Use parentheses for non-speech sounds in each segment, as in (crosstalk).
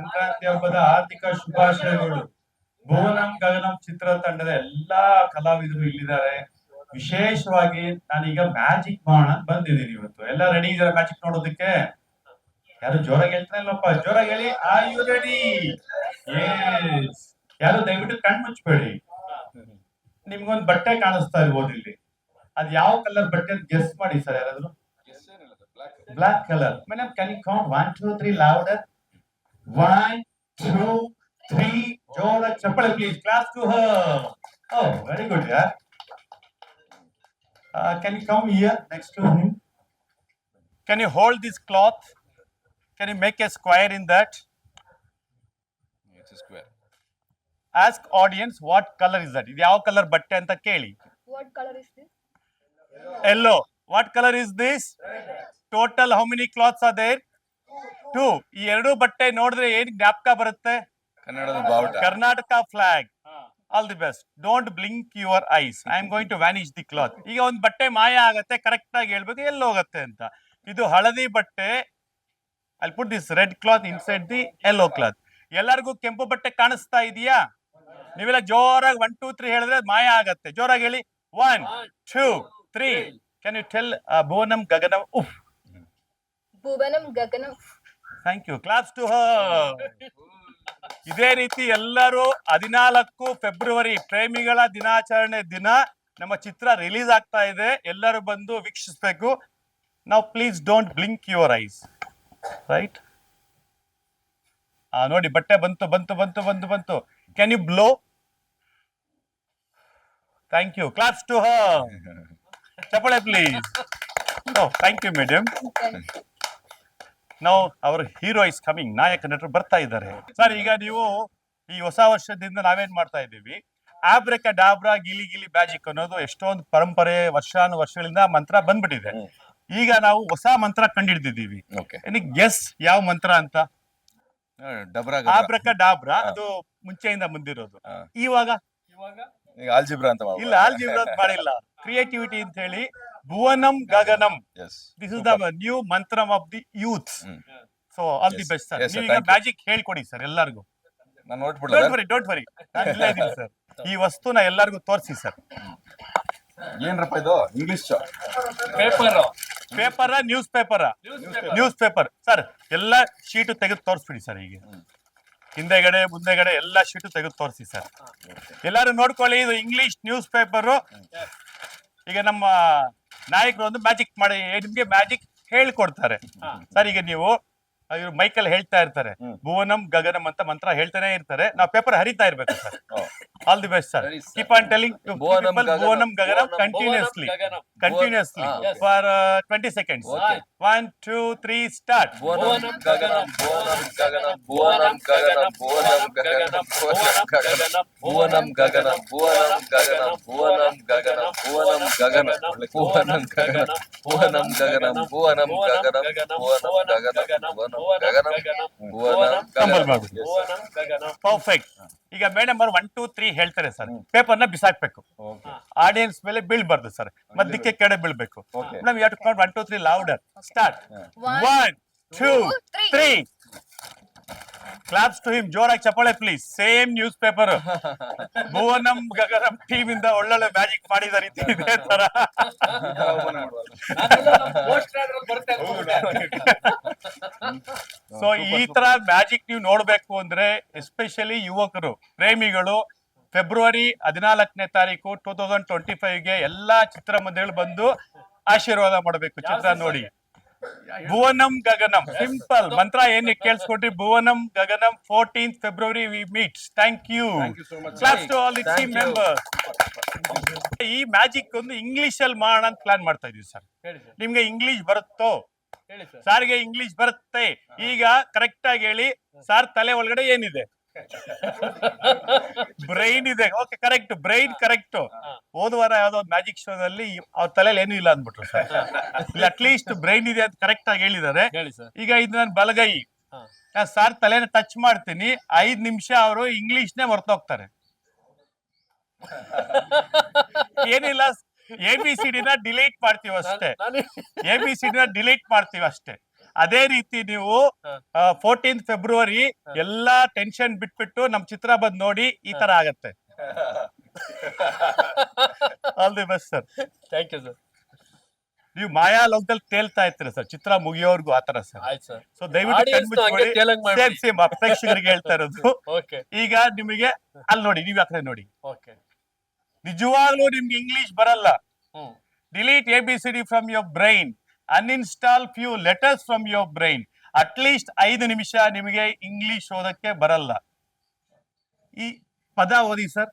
ಸಂಕ್ರಾಂತಿ ಹಬ್ಬದ ಆರ್ಥಿಕ ಶುಭಾಶಯಗಳು. ಭುವನಂ ಗಗನಂ ಚಿತ್ರತಂಡದ ಎಲ್ಲಾ ಕಲಾವಿದರು ಇಲ್ಲಿದ್ದಾರೆ. ವಿಶೇಷವಾಗಿ ನಾನೀಗ ಮ್ಯಾಜಿಕ್ ಮಾಡೋಣ ಬಂದಿದ್ದೀನಿ ಇವತ್ತು. ಎಲ್ಲ ರೆಡಿ ಇದಾರೆ ಮ್ಯಾಜಿಕ್ ನೋಡೋದಕ್ಕೆ? ಯಾರು ಜೋರಾಗಿ ಹೇಳ್ತಾನೆ ಇಲ್ಲಪ್ಪ? ಜೋರಾಗಿ ಹೇಳಿ. ಆರ್ ಯು ರೆಡಿ ಯಾರು ದಯವಿಟ್ಟು ಕಣ್ ಮುಚ್ಚಬೇಡಿ ನಿಮ್ಗೊಂದು ಬಟ್ಟೆ ಕಾಣಿಸ್ತಾ ಇರ್ಬೋದು ಇಲ್ಲಿ. ಅದ್ ಯಾವ ಕಲರ್ ಬಟ್ಟೆ ಅಂತ ಗೆಸ್ ಮಾಡಿ ಸರ್ ಯಾರಾದ್ರು? Black colour madam can you count one two three louder One, two, three. Jora chappal, please. Clap to her. Oh, very good, yeah. Uh, can you come here next to him? Can you hold this cloth? Can you make a square in that? It's a square. Ask audience what color is that? ಇದು color colour ಬಟ್ಟೆ the ಕೇಳಿ What color is this? yellow what color is this total how many cloths are there two ಈ ಎರಡು ಬಟ್ಟೆ ನೋಡಿದ್ರೆ ಏನ್ ಜ್ಞಾಪಕ ಬರುತ್ತೆ? ಕನ್ನಡದ ಬಾವುಟ. Karnataka flag all the best don't blink your eyes I am going to vanish the cloth ಈಗ ಒಂದು ಬಟ್ಟೆ ಮಾಯ ಆಗತ್ತೆ ಕರೆಕ್ಟ್ ಆಗಿ ಹೇಳ್ಬೇಕು ಎಲ್ಲಿ ಹೋಗುತ್ತೆ ಅಂತ. ಇದು ಹಳದಿ ಬಟ್ಟೆ. ಅಲ್ಲಿ put this red cloth inside the yellow cloth ಎಲ್ಲರಿಗೂ ಕೆಂಪು ಬಟ್ಟೆ ಕಾಣಿಸ್ತಾ ಇದೆಯಾ? ನೀವೆಲ್ಲ ಜೋರಾಗಿ ಒನ್ ಟೂ ತ್ರೀ ಹೇಳಿದ್ರೆ ಅದ್ ಮಾಯ ಆಗತ್ತೆ. ಜೋರಾಗಿ ಹೇಳಿ. One two three can you tell Bhuvanam Gaganam uff? Bhuvanam Gaganam. Thank you claps to ಇದೇ ರೀತಿ ಎಲ್ಲರೂ ಹದಿನಾಲ್ಕು ಫೆಬ್ರವರಿ ಪ್ರೇಮಿಗಳ ದಿನಾಚರಣೆ ದಿನ ನಮ್ಮ ಚಿತ್ರ ರಿಲೀಸ್ ಆಗ್ತಾ ಇದೆ. ಎಲ್ಲರೂ ಬಂದು ವೀಕ್ಷಿಸಬೇಕು. ನಾವು please don't blink your eyes right ಆ ನೋಡಿ ಬಟ್ಟೆ ಬಂತು ಬಂತು ಬಂತು ಬಂತು ಬಂತು. Can you blow thank you claps to ಹ ಚಪ್ಪಳೆ ಪ್ಲೀಸ್ ಥ್ಯಾಂಕ್ ಯು ಮೇಡಮ್ ನಾವು ಅವರ ಹೀರೋ ಇಸ್ ಕಮಿಂಗ್ ನಾಯಕ ನಟರು ಬರ್ತಾ ಇದ್ದಾರೆ. ಸರ್ ಈಗ ನೀವು ಈ ಹೊಸ ವರ್ಷದಿಂದ ನಾವೇನ್ ಮಾಡ್ತಾ ಇದ್ದೀವಿ? ಆಬ್ರೆಕ ಡಾಬ್ರಾ ಗಿಲಿ ಗಿಲಿ ಮ್ಯಾಜಿಕ್ ಅನ್ನೋದು ಎಷ್ಟೊಂದು ಪರಂಪರೆ ವರ್ಷಾನು ವರ್ಷಗಳಿಂದ ಮಂತ್ರ ಬಂದ್ಬಿಟ್ಟಿದೆ. ಈಗ ನಾವು ಹೊಸ ಮಂತ್ರ ಕಂಡಿಡ್ದಿದ್ದೀವಿ. ಗೆಸ್ ಯಾವ ಮಂತ್ರ ಅಂತ? ಆಬ್ರಕ ಡಾಬ್ರಾ ಅದು ಮುಂಚೆಯಿಂದ ಬಂದಿರೋದು. ಇವಾಗ? ಇವಾಗ ಆಲ್ಜಿಬ್ರಾ ಅಂತ ಇಲ್ಲ ಆಲ್ಜಿಬ್ರಾ ಅಂತ ಮಾಡಿಲ್ಲ. ಕ್ರಿಯೇಟಿವಿಟಿ ಅಂತ ಹೇಳಿ Bhuvanam Gaganam. Yes this is the new ಮಂತ್ರಂ of the youth hmm. So all the Yes, best sir yes, sir, ನೀವೀಗ thank you. ಮ್ಯಾಜಿಕ್ ಹೇಳ್ಕೊಡಿ ಸರ್ ಎಲ್ಲರಿಗೂ. ನಾನು ಡೋಂಟ್ ನೋಡ್ಬಿಡ್ಲ ವರಿ ಡೋಂಟ್ ವರಿ ನಾನು ಇಲ್ಲೇ ಇದ್ದೀನಿ ಸರ್ ಈ ವಸ್ತುನ ಎಲ್ಲರಿಗೂ ತೋರಿಸಿ ಸರ್ ಏನ್ರಪ್ಪ ಇದು? English paper paper newspaper newspaper sir ಎಲ್ಲ ಶೀಟು ತೆಗೆದು ತೋರಿಸ್ಬಿಡಿ ಸರ್ ಈಗ ಹಿಂದೆಗಡೆ ಮುಂದೆಗಡೆ ಎಲ್ಲ ಶೀಟು ತೆಗೆದು ತೋರಿಸಿ ಸರ್ ಎಲ್ಲರೂ ನೋಡ್ಕೊಳ್ಳಿ ಇದು ಇಂಗ್ಲಿಷ್ ನ್ಯೂಸ್ ಪೇಪರು ಈಗ ನಮ್ಮ ನಾಯಕರು ಒಂದು ಮ್ಯಾಜಿಕ್ ಮಾಡಿ ನಿಮ್ಗೆ ಮ್ಯಾಜಿಕ್ ಹೇಳ್ಕೊಡ್ತಾರೆ. ಸರ್ ಈಗ ನೀವು ಇವ್ರು ಮೈಕಲ್ ಹೇಳ್ತಾ ಇರ್ತಾರೆ ಭುವನಂ ಗಗನಂ ಅಂತ ಮಂತ್ರ ಹೇಳ್ತಾನೆ ಇರ್ತಾರೆ ನಾವು ಪೇಪರ್ ಹರಿತಾ ಇರ್ಬೇಕು sir Oh. All the best sir keep on telling ಭುವನಂ Gaganam, ಭುವನಂ Gaganam continuously continuously Ah, uh, 20 seconds. Okay. One, two, three, start. ಭುವನಂ ಗಗನಂ ಭುವನಂ ಗಗನಂ ಭುವನಂ ಗಗನಂ ಭುವನಂ ಗಗನಂ ಭುವನಂ ಗಗನಂ ಭುವನಂ ಗಗನಂ ಭುವನಂ ಗಗನಂ ಭುವನಂ ಗಗನಂ ಭುವನಂ ಗಗನಂ ಭುವನಂ ಗಗನಂ ಭುವನಂ ಗಗನಂ ಭುವನಂ ಗಗನಂ ಭುವನಂ ಗಗನಂ ಭುವನಂ Perfect. ಈಗ ಮೇಡಮ್ ಅವ್ರು ಒನ್ ಟೂ ತ್ರೀ ಹೇಳ್ತಾರೆ ಸರ್ ಪೇಪರ್ನ ಬಿಸಾಕ್ಬೇಕು. ಓಕೆ ಆಡಿಯನ್ಸ್ ಮೇಲೆ ಬೀಳ್ಬಾರ್ದು ಸರ್ ಮಧ್ಯಕ್ಕೆ ಕೆಡೆ ಬೀಳ್ಬೇಕು. Madam you count one two three louder start one two. Three claps to him ಜೋರಾಗಿ ಚಪ್ಪಾಳೆ ಪ್ಲೀಸ್ ಸೇಮ್ ನ್ಯೂಸ್ ಪೇಪರ್ ಭುವನಂ ಗಗನಂ ಟೀಮ್ ಇಂದ ಒಳ್ಳೊಳ್ಳೆ ಮ್ಯಾಜಿಕ್ ಮಾಡಿದ ರೀತಿ ಇದೆ (laughs) ತರ. ಸೊ ಈ ತರ ಮ್ಯಾಜಿಕ್ ನೀವು ನೋಡ್ಬೇಕು ಅಂದ್ರೆ ಎಸ್ಪೆಷಲಿ ಯುವಕರು ಪ್ರೇಮಿಗಳು ಫೆಬ್ರವರಿ ಹದಿನಾಲ್ಕನೇ ತಾರೀಕು ಟೂ ತೌಸಂಡ್ ಟ್ವೆಂಟಿ ಗೆ ಎಲ್ಲಾ ಚಿತ್ರಮಂದಿರಗಳು ಬಂದು ಆಶೀರ್ವಾದ ಮಾಡಬೇಕು ಚಿತ್ರ ನೋಡಿ. ಭುವನಂ ಗಗನಂ. ಸಿಂಪಲ್ ಮಂತ್ರ ಏನ್ ಕೇಳಿಸ್ಕೊಟ್ರಿ Bhuvanam Gaganam fourteen February we meets thank you claps to all the team. Members ಈ ಮ್ಯಾಜಿಕ್ ಒಂದು ಇಂಗ್ಲಿಷ್ ಅಲ್ಲಿ ಮಾಡೋಣ ಅಂತ ಪ್ಲಾನ್ ಮಾಡ್ತಾ ಇದೀವಿ ಸರ್ ನಿಮ್ಗೆ ಇಂಗ್ಲಿಷ್ ಬರುತ್ತೋ? ಸಾರ್ಗೆ ಇಂಗ್ಲಿಷ್ ಬರುತ್ತೆ. ಈಗ ಕರೆಕ್ಟ್ ಆಗಿ ಹೇಳಿ ಸಾರ್ ತಲೆ ಒಳಗಡೆ ಏನಿದೆ? ಬ್ರೈನ್ ಇದೆ. ಓಕೆ ಕರೆಕ್ಟ್ ಬ್ರೈನ್ ಕರೆಕ್ಟ್ ಹೋದ ವಾರ ಯಾವ್ದೋ ಒಂದು ಮ್ಯಾಜಿಕ್ ಶೋದಲ್ಲಿ ಅವ್ರ ತಲೆಯಲ್ಲಿ ಏನೂ ಇಲ್ಲ ಅಂದ್ಬಿಟ್ರು ಸರ್. ಅಟ್ ಅಟ್ಲೀಸ್ಟ್ ಬ್ರೈನ್ ಇದೆ ಅಂತ ಕರೆಕ್ಟ್ ಆಗಿ ಹೇಳಿದ್ದಾರೆ ಹೇಳಿ ಸರ್. ಈಗ ಇದು ನಾನು ಬಲಗೈ. ಸರ್ ನಾನು ಸಾರ್ ತಲೆನ ಟಚ್ ಮಾಡ್ತೀನಿ. ಐದ್ ನಿಮಿಷ ಅವರು ಇಂಗ್ಲಿಷ್ನೇ ಮರ್ತೋಗ್ತಾರೆ. ಏನಿಲ್ಲ ಎ ಬಿ ಸಿ ಡಿನ ಡಿಲೀಟ್ ಮಾಡ್ತೀವಿ ಅಷ್ಟೇ ಎ ಬಿ ಸಿ ಡಿನ ಡಿಲೀಟ್ ಮಾಡ್ತೀವಿ ಅಷ್ಟೇ ಅದೇ ರೀತಿ ನೀವು. ಫೋರ್ಟೀನ್ ಫೆಬ್ರವರಿ ಎಲ್ಲಾ ಟೆನ್ಷನ್ ಬಿಟ್ಬಿಟ್ಟು ನಮ್ ಚಿತ್ರ ಬಂದ್ ನೋಡಿ ಈ ತರ ಆಗತ್ತೆ. All the best sir thank you sir ನೀವು ಮಾಯಾ ಲೋಕದಲ್ಲಿ ತೇಲ್ತಾ ಇರ್ತೀರ ಸರ್ ಚಿತ್ರ ಮುಗಿಯೋರ್ಗು ಆತರ ಸರ್ ಆಯ್ತು ಸರ್ ಸೊ ದಯವಿಟ್ಟು ಪ್ರೇಕ್ಷಕರಿಗೆ ಹೇಳ್ತಾ ಇರೋದು. ಈಗ ನಿಮಗೆ ಅಲ್ಲಿ ನೋಡಿ ನೀವ್ ಆ ಕಡೆ ನೋಡಿ. ನಿಜವಾಗ್ಲೂ ನಿಮ್ಗೆ ಇಂಗ್ಲಿಷ್ ಬರಲ್ಲ. Delete A B C D from your brain, uninstall few letters from your brain. At least ಐದು ನಿಮಿಷ ನಿಮಗೆ ಇಂಗ್ಲಿಷ್ ಓದಕ್ಕೆ ಬರಲ್ಲ. ಈ ಪದ ಓದಿ sir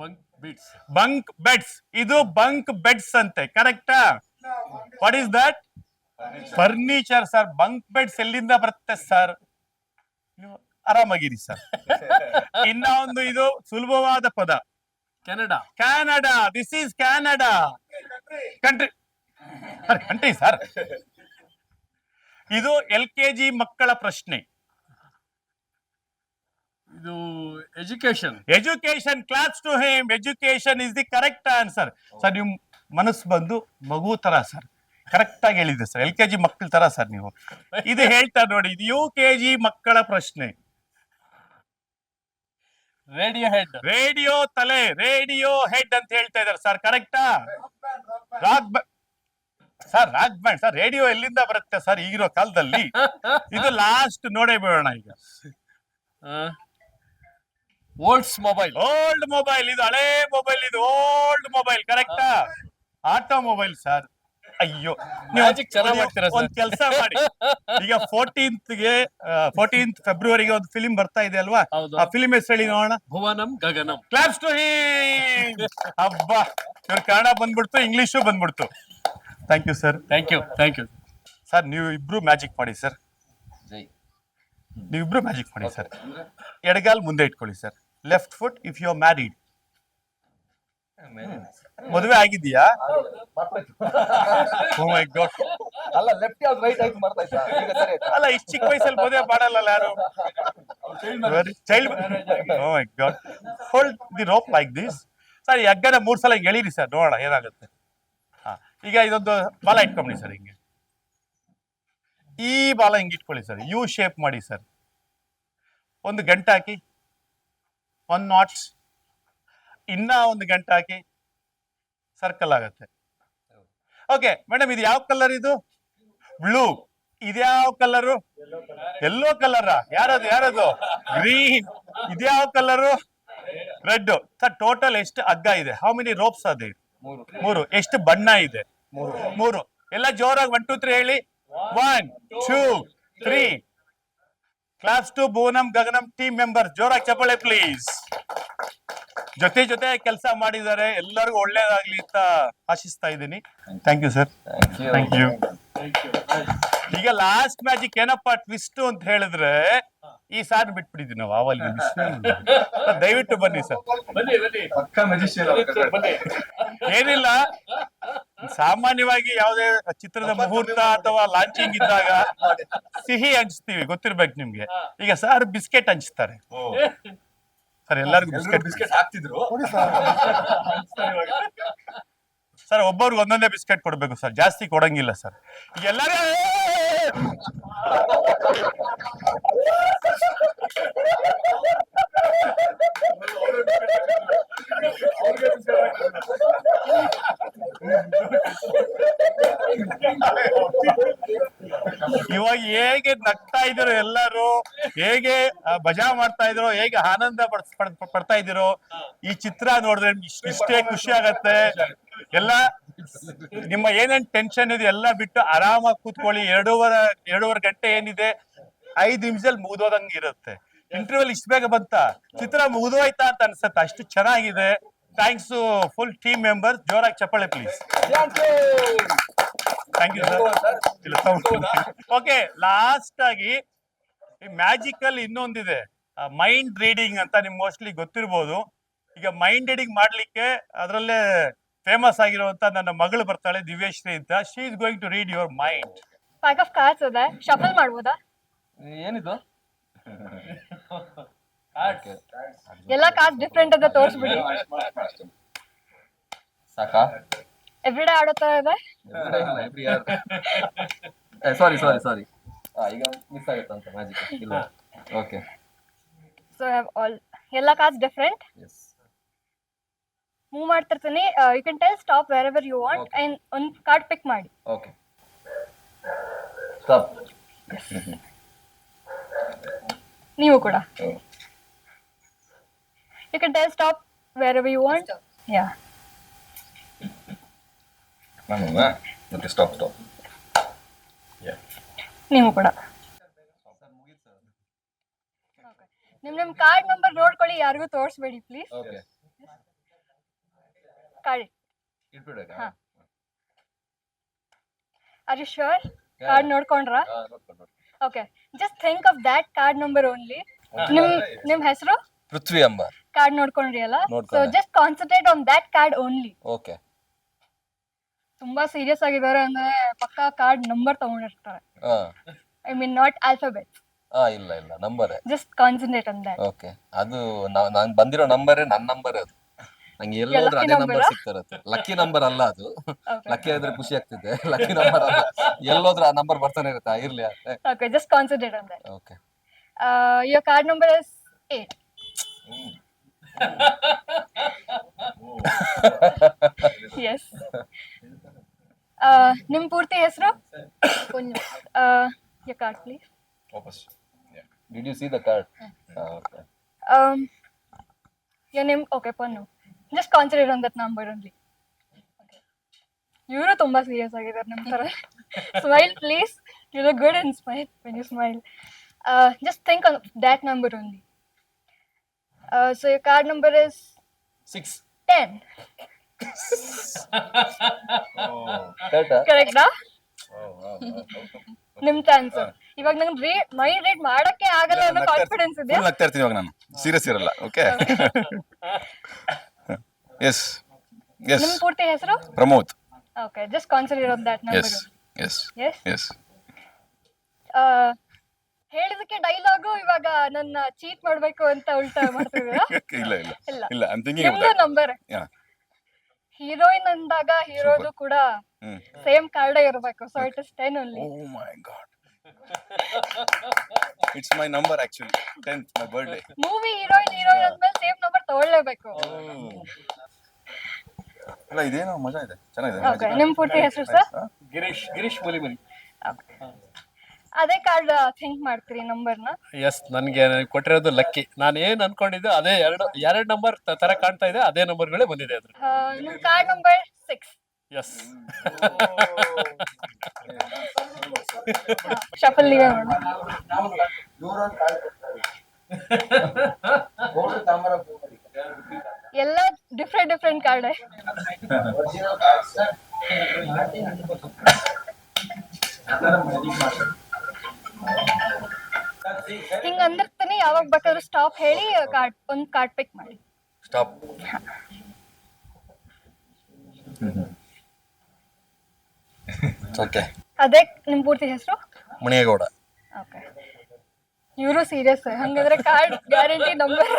bunk beats bunk beds ಇದು ಬಂಕ್ ಬೆಡ್ಸ್ ಅಂತೆ ಕರೆಕ್ಟಾ what is that furniture sir bunk beds ಎಲ್ಲಿಂದ ಬರುತ್ತೆ ಸರ್ ಆರಾಮಾಗಿರಿ ಸರ್ (laughs) ಇನ್ನ ಒಂದು ಇದು ಸುಲಭವಾದ ಪದ. Canada Canada this is Canada country country sir ಇದು ಎಲ್ ಕೆ ಜಿ ಮಕ್ಕಳ ಪ್ರಶ್ನೆ. ಇದು education education claps to him education is the correct answer sir ನೀವು ಮನಸ್ಸು ಬಂದು ಮಗು ತರ ಸರ್ ಕರೆಕ್ಟ್ ಆಗಿ ಹೇಳಿದೆ ಸರ್ ಎಲ್ ಕೆ ಜಿ ಮಕ್ಕಳ ತರ ಸರ್ ನೀವು. ಇದು ಹೇಳ್ತಾ ನೋಡಿ ಇದು ಯು ಕೆ ಜಿ ಮಕ್ಕಳ ಪ್ರಶ್ನೆ. Radio head. ರೇಡಿಯೋ ತಲೆ ರೇಡಿಯೋ ಹೆಡ್ ಅಂತ ಹೇಳ್ತಾ ಇದಾರೆ ಸರ್ ಕರೆಕ್ಟಾ rock sir rock band sir radio ಎಲ್ಲಿಂದ ಬರುತ್ತೆ ಸರ್ ಈಗಿರೋ ಕಾಲದಲ್ಲಿ? ಇದು ಲಾಸ್ಟ್ ನೋಡೇ ಬಿಡೋಣ ಈಗ. ಓಲ್ಡ್ಸ್ ಮೊಬೈಲ್ ಓಲ್ಡ್ ಮೊಬೈಲ್ ಇದು ಹಳೇ ಮೊಬೈಲ್ ಇದು ಓಲ್ಡ್ ಮೊಬೈಲ್ ಕರೆಕ್ಟಾ ಆಟೋ ಮೊಬೈಲ್ ಸರ್ ಅಯ್ಯೋ ನೀವು Magic ಚೆನ್ನಾಗ್ ಮಾಡ್ತೀರಾ sir. ಒಂದ್ ಕೆಲಸ ಮಾಡಿ. ಈಗ ಫೋರ್ಟೀನ್ತ್ಗೆ ಫೋರ್ಟೀನ್ತ್ ಫೆಬ್ರವರಿಗೆ ಒಂದು ಫಿಲಿಂ ಬರ್ತಾ ಇದೆ ಅಲ್ವಾ? ಹೌದು. ಆ ಫಿಲಿಂ ಹೆಸರು ಹೇಳಿ ನೋಡೋಣ. ಭುವನಂ ಗಗನಂ. ಕ್ಲಾಪ್ಸ್ ಟು ಅಬ್ಬಾ ಇವ್ರ ಕನ್ನಡ ಬಂದ್ಬಿಡ್ತು ಇಂಗ್ಲಿಷು ಬಂದ್ಬಿಡ್ತು. Thank you sir thank you thank you sir ನೀವು ಇಬ್ರು ಮ್ಯಾಜಿಕ್ ಮಾಡಿ ಸರ್ ಜೈ. ನೀವಿಬ್ರು ಮ್ಯಾಜಿಕ್ ಮಾಡಿ ಸರ್ ಎಡಗಾಲ್ ಮುಂದೆ ಇಟ್ಕೊಳ್ಳಿ sir left foot if you are married ಮದುವೆ ಆಗಿದ್ಯಾ ಓ ಮೈ ಗಾಡ್ ಅಲ್ಲ ಲೆಫ್ಟ್ ಯಾವ್ದು ರೈಟ್ ಆಯ್ತು ಮಾಡ್ತಾ ಇದ್ದ ಈಗ ಸರಿ ಆಯ್ತಾ? ಅಲ್ಲ ಇಷ್ಟು ಚಿಕ್ಕ ವಯಸ್ಸಲ್ಲಿ ಮದುವೆ ಮಾಡಲ್ಲ ಯಾರು? Child oh my god hold the rope like this sir ಈ ಮೂರು ಮೂರ್ ಸಲ ಹಿಂಗ್ ಎಳೀರಿ ಸರ್. ನೋಡೋಣ ಏನಾಗುತ್ತೆ. ಹಾ ಈಗ ಇದೊಂದು ಬಾಲ ಇಟ್ಕೊಂಬಿಡಿ ಸರ್ ಹಿಂಗೆ. ಈ ಬಾಲ ಹಿಂಗೆ ಇಟ್ಕೊಳ್ಳಿ ಸರ್. ಯು ಶೇಪ್ ಮಾಡಿ ಸರ್. ಒಂದು ಗಂಟೆ ಹಾಕಿ ಒನ್ ನಾಟ್ಸ್ ಇನ್ನ ಒಂದು ಗಂಟೆ ಹಾಕಿ ಸರ್ಕಲ್ ಆಗತ್ತೆ. ಓಕೆ ಮೇಡಮ್ ಇದು ಯಾವ ಕಲರ್ ಇದು? ಬ್ಲೂ ಇದ್ಯಾವ ಕಲರು ಎಲ್ಲೋ ಕಲರ್ ಯಾರದು ಯಾರದು? ಗ್ರೀನ್ ಇದ್ಯಾವ ಕಲರು ರೆಡ್ ಸರ್ ಟೋಟಲ್ ಎಷ್ಟು ಹಗ್ಗ ಇದೆ? ಹೌ ಮೆನಿ ರೋಪ್ಸ್ ಅದೇ ಮೂರು. ಮೂರು. ಎಷ್ಟು ಬಣ್ಣ ಇದೆ? ಮೂರು. ಎಲ್ಲ ಜೋರಾಗಿ ಒನ್ ಟೂ ತ್ರೀ ಹೇಳಿ. One two three claps to ಭುವನಂ Gaganam team member ಜೋರಾಗಿ ಚಪ್ಪಳೆ ಪ್ಲೀಸ್ ಜೊತೆ ಜೊತೆ ಕೆಲಸ ಮಾಡಿದ್ದಾರೆ. ಎಲ್ಲರಿಗೂ ಒಳ್ಳೇದಾಗ್ಲಿ ಅಂತ ಆಶಿಸ್ತಾ ಇದ್ದೀನಿ. Thank you sir thank you thank you ಈಗ ಲಾಸ್ಟ್ ಮ್ಯಾಜಿಕ್ ಏನಪ್ಪಾ ಟ್ವಿಸ್ಟ್ ಅಂತ ಹೇಳಿದ್ರೆ ಈ ಸಾರ್ ಬಿಟ್ಬಿಟ್ಟಿದ್ವಿ ನಾವು ಆವಲ್ಲಿ (laughs) ದಯವಿಟ್ಟು ಬನ್ನಿ ಸರ್ ಬನ್ನಿ ಬನ್ನಿ. ಪಕ್ಕ ಮೆಜಿಸ್ಟ್ರಿಯಲ್ ಬನ್ನಿ. ಏನಿಲ್ಲ. ಸಾಮಾನ್ಯವಾಗಿ ಯಾವುದೇ ಚಿತ್ರದ ಮುಹೂರ್ತ ಅಥವಾ ಲಾಂಚಿಂಗ್ ಇದ್ದಾಗ ಸಿಹಿ ಹಂಚ್ತೀವಿ ಗೊತ್ತಿರ್ಬೇಕು ನಿಮ್ಗೆ. ಈಗ ಸಾರ್ ಬಿಸ್ಕೆಟ್ ಹಂಚ್ತಾರೆ. ಸರ್ ಎಲ್ಲರಿಗೂ ಬಿಸ್ಕೆಟ್ ಬಿಸ್ಕೆಟ್ ಹಾಕ್ತಿದ್ರು. ಸರ್. ಒಬ್ಬರು ಒಂದೊಂದೇ ಬಿಸ್ಕೆಟ್ ಕೊಡ್ಬೇಕು ಸರ್ ಜಾಸ್ತಿ ಕೊಡಂಗಿಲ್ಲ ಸರ್. ಈಗ ಎಲ್ಲರೂ ಇವಾಗ ಹೇಗೆ ನಗ್ತಾ ಇದ್ರು ಎಲ್ಲರೂ, ಹೇಗೆ ಭಜಾ ಮಾಡ್ತಾ ಇದ್ರು ಹೇಗೆ ಆನಂದ ಪಡ್ತಾ ಇದ್ರು ಈ ಚಿತ್ರ ನೋಡಿದ್ರೆ ಇಷ್ಟೇ ಖುಷಿ ಆಗತ್ತೆ. ಎಲ್ಲ ನಿಮ್ಮ ಏನೇನ್ ಟೆನ್ಷನ್ ಇದೆ ಎಲ್ಲ ಬಿಟ್ಟು ಆರಾಮಾಗಿ ಕೂತ್ಕೊಳ್ಳಿ. ಎರಡೂವರೆ ಎರಡೂವರೆ ಗಂಟೆ ಏನಿದೆ, ಐದು ನಿಮಿಷದಲ್ಲಿ ಮುಗಿದೋದಂಗೆ ಇರುತ್ತೆ. ಇಂಟರ್ವ್ಯೂಲ್ ಇಷ್ಟ ಬೇಗ ಬಂತ? ಚಿತ್ರ ಮುಗಿದೋಯ್ತಾ ಅಂತ ಅನ್ಸತ್ತೆ. ಅಷ್ಟು ಚೆನ್ನಾಗಿದೆ. ಥ್ಯಾಂಕ್ಸ್ ಫುಲ್ ಟೀಮ್ ಮೆಂಬರ್ ಜೋರಾಗಿ ಚಪ್ಪಾಳೆ please thank you sir okay last ಆಗಿ ಈ ಮ್ಯಾಜಿಕಲ್ ಇನ್ನೊಂದಿದೆ. ಮೈಂಡ್ ರೀಡಿಂಗ್ ಅಂತ ನಿಮ್ಗೆ ಮೋಸ್ಟ್ಲಿ ಗೊತ್ತಿರ್ಬೋದು. ಈಗ ಮೈಂಡ್ ರೀಡಿಂಗ್ ಮಾಡಲಿಕ್ಕೆ ಅದರಲ್ಲೇ ಫೇಮಸ್ ಆಗಿರುವಂತ ನನ್ನ ಮಗಳು ಬರ್ತಾಳೆ ದಿವ್ಯಶ್ರೀ ಅಂತ. She is going to read your mind pack of cards ಇದೆ ಶಫಲ್ ಮಾಡ್ಬೋದಾ? ಏನಿದು? ಎಲ್ಲ ಕಾಸ್ಟ್ ಡಿಫ್ರೆಂಟ್ ಅಂತ ತೋರಿಸ್ಬಿಡಿ. ಸಾಕಾ? ಎವ್ರಿಡೇ ಆಡೋ ತರ ಇದೆ? ಸಾರಿ ಸಾರಿ ಸಾರಿ ಈಗ ಮಿಸ್ ಆಗುತ್ತೆ ಅಂತ ಮ್ಯಾಜಿಕ್ ಇಲ್ಲ. ಓಕೆ ಸೊ ಆಲ್ ಎಲ್ಲ ಕಾರ್ಡ್ಸ್ ಡಿಫ್ರೆಂಟ್ ಮೂವ್ ಮಾಡ್ತಿರ್ತೀನಿ. You can tell stop wherever you want. And ಒಂದು ಕಾರ್ಡ್ ಪಿಕ್ ಮಾಡಿ. ಓಕೆ ಸ್ಟಾಪ್ (laughs) ನೀವು ಕೂಡ. You can stop wherever you want ಯಾ ನಾನು ಓಕೆ ಸ್ಟಾಪ್ ಸ್ಟಾಪ್ ನೀವು ಕೂಡ. ನಿಮ್ ನಿಮ್ ಕಾರ್ಡ್ ನಂಬರ್ ನೋಡ್ಕೊಳ್ಳಿ ಯಾರಿಗೂ ತೋರಿಸ್ಬೇಡಿ ಪ್ಲೀಸ್ ಓಕೆ ಕಾರ್ಡ್ ಇಟ್ಬಿಡಕ ಹಾ. Are you sure card ನೋಡ್ಕೊಂಡ್ರಾ? Okay just think of that card number only ನಿಮ್ ನಿಮ್ ಹೆಸರು? ಪೃಥ್ವಿ ಅಂಬ ಕಾರ್ಡ್ ನೋಡ್ಕೊಂಡ್ರಿ ಅಲ್ಲ so ನೋಡ್ಕೊಂಡೆ. Just concentrate on that card only okay ತುಂಬಾ ಸೀರಿಯಸ್ ಆಗಿದ್ದಾರೆ ಅಂದ್ರೆ ಪಕ್ಕ ಕಾರ್ಡ್ ನಂಬರ್ ತಗೊಂಡಿರ್ತಾರೆ. ಹಾ ಐ ಮೀನ್ ನಾಟ್ ಆಲ್ಫಾಬೆಟ್ ಆ ಇಲ್ಲ ಇಲ್ಲ. Number just concentrate on that okay ಅದು ನಾನು ನಾನ್ ಬಂದಿರೋ ನಂಬರ್ ನನ್ನ ನಂಬರ್ ಅದು. ನಂಗೆ ಎಲ್ಲ ಹೋದ್ರೆ lucky ಅದೇ number ನಂಬರ್? ಸಿಗ್ತಿರತ್ತೆ. ಲಕ್ಕಿ ನಂಬರ್ ಅಲ್ಲ ಅದು. ಲಕ್ಕಿ ಆದ್ರೆ ಖುಷಿ ಆಗ್ತಿದೆ. ಲಕ್ಕಿ ನಂಬರ್ ಅಲ್ಲ. ಎಲ್ಲೋದ್ರೆ ಆ ನಂಬರ್ ಬರ್ತಾನೆ ಇರುತ್ತೆ. ಆ, ಇರ್ಲಿ okay just concentrate on that okay your card number is eight yes ನಿಮ್ ಪೂರ್ತಿ ಹೆಸರು ಯರ್ ಕಾರ್ಡ್ ಪ್ಲೀಸ್ ವಾಪಸ್ did you see the card okay um your name okay ಪನ್ನು just concentrate on that number only. ಇವರು ತುಂಬಾ serious ಆಗಿದ್ದಾರೆ ನಮ್ಮ ತರ smile please you look good and smile when you smile just think on that number only so your card number is six ten ಕರೆಕ್ಟಾ ಕರೆಕ್ಟಾ ನಿಮ್ chance ಇವಾಗ ನಂಗೆ ರೀ ಮೈಂಡ್ ರೀಡ್ ಮಾಡಕ್ಕೆ ಆಗಲ್ಲ ಅನ್ನೋ ಕಾನ್ಫಿಡೆನ್ಸ್ ಇದೆ. ಫುಲ್ ಆಗ್ತಾ ಇರ್ತೀನಿ ಇವಾಗ ನಾನು. ಸೀರಿಯಸ್ ಇರಲ್ಲ ಓಕೆ ಎಸ್ ಎಸ್ ನಿಮ್ ಪೂರ್ತಿ ಹೆಸರು? Pramod. Okay just concentrate on number yes yes yes yes ಆ, ಹೇಳಿದಕ್ಕೆ ಡೈಲಾಗು ಇವಾಗ ನನ್ನ ಚೀಟ್ ಮಾಡ್ಬೇಕು ಅಂತ ಉಲ್ಟಾ ಮಾಡ್ತಿದ್ದೀರಾ? (laughs) ಇಲ್ಲ ಇಲ್ಲ. ಇಲ್ಲ. ಐಮ್ ಥಿಂಕಿಂಗ್ ನಿಮ್ದು ನಂಬರ್ ಹೀರೋಯಿನ್ ಅಂದಾಗ ಹೀರೋದು ಕೂಡ ಸೇಮ್ ಕಾರ್ಡೇ ಇರಬೇಕು. So it is ten only oh my god it's my number actually tenth my birthday movie heroine heroine ಅಂದ್ಮೇಲೆ ಸೇಮ್ ನಂಬರ್ ತಗೊಳ್ಳೇಬೇಕು. ಅಲ್ಲ ಇದೇನೋ ಮಜಾ ಇದೆ. ಚೆನ್ನಾಗಿದೆ. ಓಕೆ ನಿಮ್ ಪೂರ್ತಿ ಹೆಸರು ಸರ್ ಗಿರೀಶ್ ಗಿರೀಶ್ ಮುಲಿಮನಿ ಅದೇ ಕಾರ್ಡ್ ಥಿಂಕ್ ಮಾಡ್ತೀರಿ ನಂಬರ್ನ ಎಸ್ ನನಗೆ ಕೊಟ್ಟಿರೋದು ಲಕ್ಕಿ ನಾನು ಏನು ಅನ್ಕೊಂಡಿದ್ದೆ ಅದೇ ಎರಡು ಎರಡು ನಂಬರ್ ತರ ಕಾಣ್ತಾ ಇದೆ ಅದೇ ನಂಬರ್ಗಳೇ ಬಂದಿದೆ ಅದ್ರ ನಿಮ್ card number six yes shuffle ನೀವೇ ನೋಡಿ. ಎಲ್ಲ ಡಿಫ್ರೆಂಟ್ ಡಿಫ್ರೆಂಟ್ ಕಾರ್ಡ್ ಹಿಂಗ ಅಂದಿರ್ತೀನಿ ಯಾವಾಗ ಬೇಕಾದ್ರೂ ಸ್ಟಾಪ್ ಹೇಳಿ ಕಾರ್ಡ್ ಒಂದ್ ಕಾರ್ಡ್ ಪಿಕ್ ಮಾಡಿ. ಸ್ಟಾಪ್ ಓಕೆ ಅದೇ ನಿಮ್ ಪೂರ್ತಿ ಹೆಸರು? ಮಣಿಯಗೌಡ ಓಕೆ ಇವರು ಸೀರಿಯಸ್ ಹಂಗಂದ್ರೆ ಕಾರ್ಡ್ ಗ್ಯಾರಂಟಿ ನಂಬರ್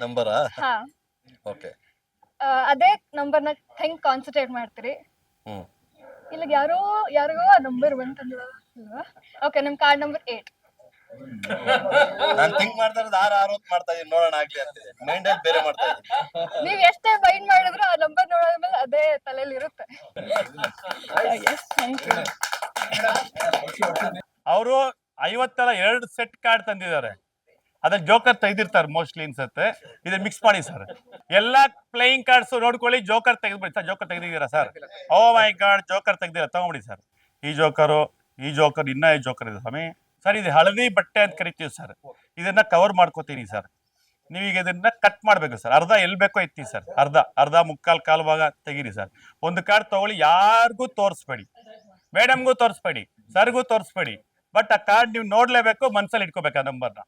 ನಂಬರ್ ಹಾ. ಓಕೆ ಆ, ಅದೇ ನಂಬರ್ನ ಹೆಂಗ್ ಕಾನ್ಸಂಟ್ರೇಟ್ ಮಾಡ್ತೀರಿ? ಹ್ಮ್. ಇಲ್ಲ ಯಾರೋ ಯಾರಿಗೋ ನಂಬರ್ ಬಂತಂದ್ರ. ಓಕೆ ನಿಮ್ ಕಾರ್ಡ್ ನಂಬರ್ ಏಟ್ ನಾನು ಥಿಂಕ್ ಮಾಡ್ತಾ ಇರೋದು ಆರು ಆರು ಮಾಡ್ತಾ ಇದೀನಿ ನೋಡೋಣ ಆಗ್ಲಿ ಅಂತ ಮೈಂಡ್ ಅಲ್ಲಿ ಬೇರೆ ಮಾಡ್ತಾ ಇದ್ದೀನಿ ನೀವ್ ಎಷ್ಟೇ ಬೈಂಡ್ ಮಾಡಿದ್ರು ಆ ನಂಬರ್ ನೋಡೋದ್ಮೇಲೆ ಅದೇ ತಲೆಯಲ್ಲಿ ಇರುತ್ತೆ. ಅವರು ಐವತ್ತರ ಎರಡು ಸೆಟ್ ಕಾರ್ಡ್ ತಂದಿದ್ದಾರೆ. ಅದ್ರ ಜೋಕರ್ ತೆಗೆದಿರ್ತಾರೆ ಮೋಸ್ಟ್ಲಿ ಅನ್ಸತ್ತೆ ಇದು ಮಿಕ್ಸ್ ಮಾಡಿ ಸರ್ ಎಲ್ಲಾ ಪ್ಲೇಯಿಂಗ್ ಕಾರ್ಡ್ಸ್ ನೋಡ್ಕೊಳ್ಳಿ ಜೋಕರ್ ತೆಗೆದ್ಬಿಡಿ. ಸರ್ ಜೋಕರ್ ತೆಗೆದಿದ್ದೀರಾ sir oh my god joker ತೆಗ್ದಿರ ತಗೊಂಬಿಡಿ ಸರ್ ಈ ಜೋಕರು ಈ ಜೋಕರ್ ಇನ್ನ ಈ ಜೋಕರ್ ಇದೆ ಸ್ವಾಮಿ, ಸರ್, ಇದು ಹಳದಿ ಬಟ್ಟೆ ಅಂತ ಕರಿತೀವಿ ಸರ್. ಇದನ್ನ ಕವರ್ ಮಾಡ್ಕೋತೀನಿ ಸರ್. ನೀವೀಗ ಇದನ್ನ ಕಟ್ ಮಾಡ್ಬೇಕು ಸರ್. ಅರ್ಧ ಎಲ್ಲಿ ಬೇಕೋ ಎತ್ತಿ ಸರ್. ಅರ್ಧ ಅರ್ಧ ಮುಕ್ಕಾಲ್ ಕಾಲು ಭಾಗ ತೆಗೀರಿ ಸರ್. ಒಂದು ಕಾರ್ಡ್ ತಗೊಳ್ಳಿ, ಯಾರಿಗೂ ತೋರಿಸ್ಬೇಡಿ. ಮೇಡಮ್ಗೂ ತೋರಿಸ್ಬೇಡಿ, ಸರ್ಗೂ ತೋರಿಸ್ಬೇಡಿ. ಬಟ್ ಆ ಕಾರ್ಡ್ ನೀವು ನೋಡ್ಲೇಬೇಕು, ಮನ್ಸಲ್ಲಿ ಇಟ್ಕೋಬೇಕು ಆ ನಂಬರ್ನ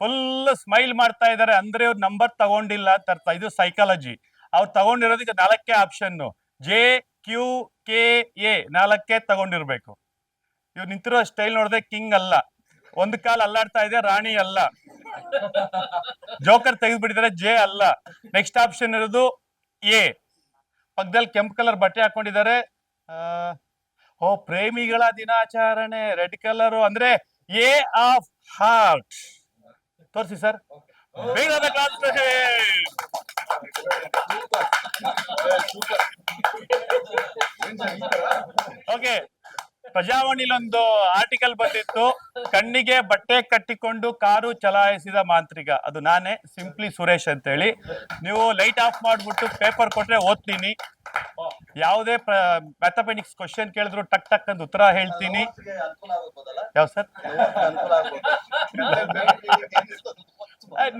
ಫುಲ್ ಸ್ಮೈಲ್ ಮಾಡ್ತಾ ಇದ್ದಾರೆ ಅಂದ್ರೆ ಇವ್ರು ನಂಬರ್ ತಗೊಂಡಿಲ್ಲ ಅಂತ ಅರ್ಥ. ಇದು ಸೈಕಾಲಜಿ ಅವ್ರು ತಗೊಂಡಿರೋದಕ್ಕೆ ನಾಲ್ಕೇ option J Q K A ನಾಲ್ಕೇ ತಗೊಂಡಿರ್ಬೇಕು. ಇವ್ ನಿಂತಿರೋ ಸ್ಟೈಲ್ ನೋಡಿದ್ರೆ ಕಿಂಗ್ ಅಲ್ಲ. ಒಂದು ಕಾಲ್ ಅಲ್ಲಾಡ್ತಾ ಇದೆ ರಾಣಿ ಅಲ್ಲ. ಜೋಕರ್ ತೆಗೆದ್ಬಿಟ್ಟಿದ್ರೆ, ಜೆ ಅಲ್ಲ. ನೆಕ್ಸ್ಟ್ ಆಪ್ಷನ್ ಇರೋದು ಎ. ಪಕ್ಕದಲ್ಲಿ ಕೆಂಪು ಕಲರ್ ಬಟ್ಟೆ ಹಾಕೊಂಡಿದ್ದಾರೆ. ಓ, ಪ್ರೇಮಿಗಳ ದಿನಾಚರಣೆ, ರೆಡ್ ಕಲರ್ ಅಂದ್ರೆ ಎ ಆಫ್ ಹಾರ್ಟ್. ತೋರಿಸಿ ಸರ್. ಓಕೆ. ಪ್ರಜಾವಾಣಿಲೊಂದು ಆರ್ಟಿಕಲ್ ಬಂದಿತ್ತು. ಕಣ್ಣಿಗೆ ಬಟ್ಟೆ ಕಟ್ಟಿಕೊಂಡು ಕಾರು ಚಲಾಯಿಸಿದ ಮಾಂತ್ರಿಕ. ಅದು ನಾನೇ ಸಿಂಪ್ಲಿ ಸುರೇಶ್ ಅಂತ ಹೇಳಿ ನೀವು ಲೈಟ್ ಆಫ್ ಮಾಡಿಬಿಟ್ಟು ಪೇಪರ್ ಕೊಟ್ರೆ ಓದ್ತೀನಿ. ಯಾವುದೇ ಮ್ಯಾಥಮೆಟಿಕ್ಸ್ ಕ್ವಶನ್ ಕೇಳಿದ್ರು ಟಕ್ ಟಕ್ ಅಂತ ಉತ್ತರ ಹೇಳ್ತೀನಿ. ಯಾವ ಸರ್?